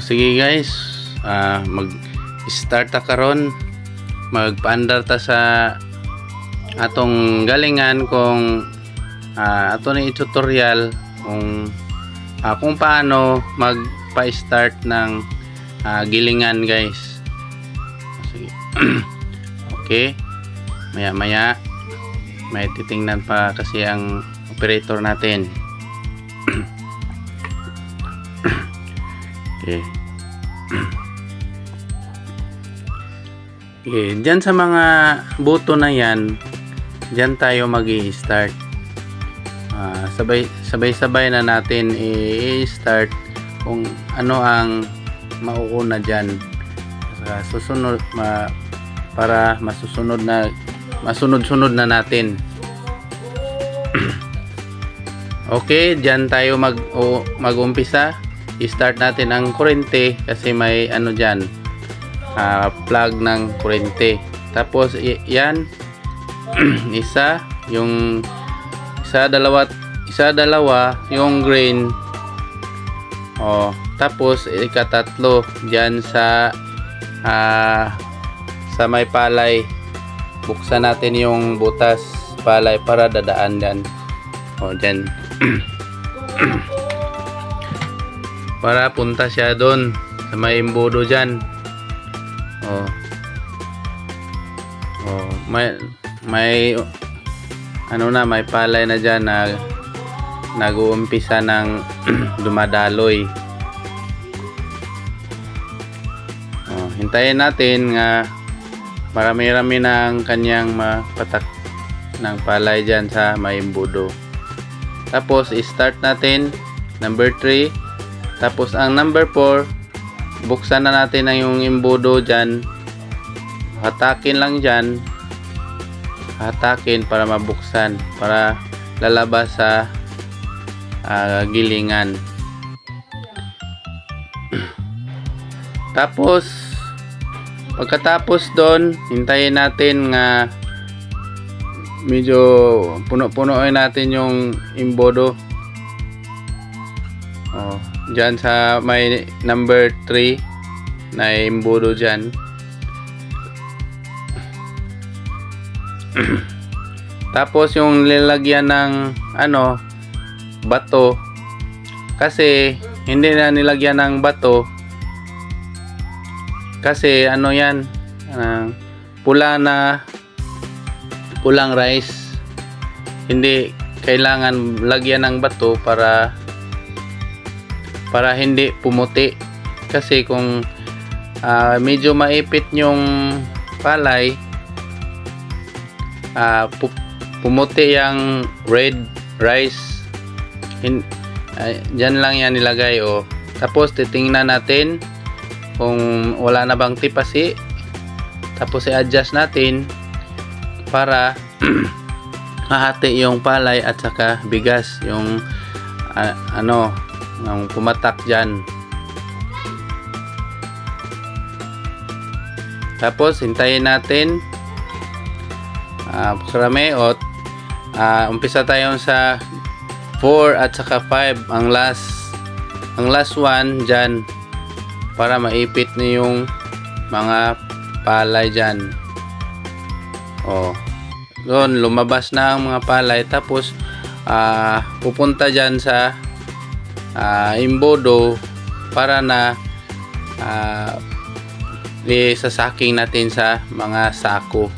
Sige guys, ah, mag start ta karon magpaandar ta sa atong galingan kung ah, ato ni tutorial kung ah, kung paano magpa-start ng ah, gilingan guys. Sige. okay. Maya maya may titingnan pa kasi ang operator natin. Okay. Okay, dyan sa mga buto na yan, dyan tayo mag start Ah, sabay, sabay-sabay na natin i-start kung ano ang mauuna dyan. Sa susunod, ma, para masusunod na, masunod-sunod na natin. okay, dyan tayo mag, o, mag-umpisa. I-start natin ang kurente kasi may ano dyan, ah, plug ng kurente. Tapos yan isa yung isa dalawa isa dalawa yung green oh tapos ikatatlo diyan sa ah, sa may palay. Buksan natin yung butas palay para dadaan diyan oh diyan para punta siya doon sa may imbudo diyan Oh. Oh, may may ano na, may palay na diyan na nag-uumpisa ng dumadaloy. Oh, hintayin natin nga marami-rami ng kanyang mapatak ng palay diyan sa may imbudo. Tapos i-start natin number 3. Tapos ang number 4 buksan na natin ang yung imbudo dyan. Hatakin lang dyan. Hatakin para mabuksan para lalabas sa ah, gilingan. Tapos pagkatapos doon hintayin natin nga medyo puno-punoin natin yung imbodo oh, dyan sa may number 3 na imbudo dyan tapos yung nilagyan ng ano bato. Kasi hindi na nilagyan ng bato. Kasi ano yan ah, pula na pulang rice. Hindi kailangan lagyan ng bato para para hindi pumuti. Kasi kung ah, medyo maipit yung palay ah, pu- pumuti yung red rice. Hin- ah, dyan lang yan nilagay oh. tapos titingnan natin kung wala na bang tipasi. Tapos i-adjust natin para hahati yung palay at saka bigas yung ah, ano ng pumatak dyan. Tapos hintayin natin. Uh, karami o ah, umpisa tayo sa 4 at saka 5 ang last ang last one dyan para maipit na yung mga palay dyan. O doon lumabas na ang mga palay. Tapos ah, pupunta dyan sa ah, imbodo para na ah, sasaking natin sa mga sako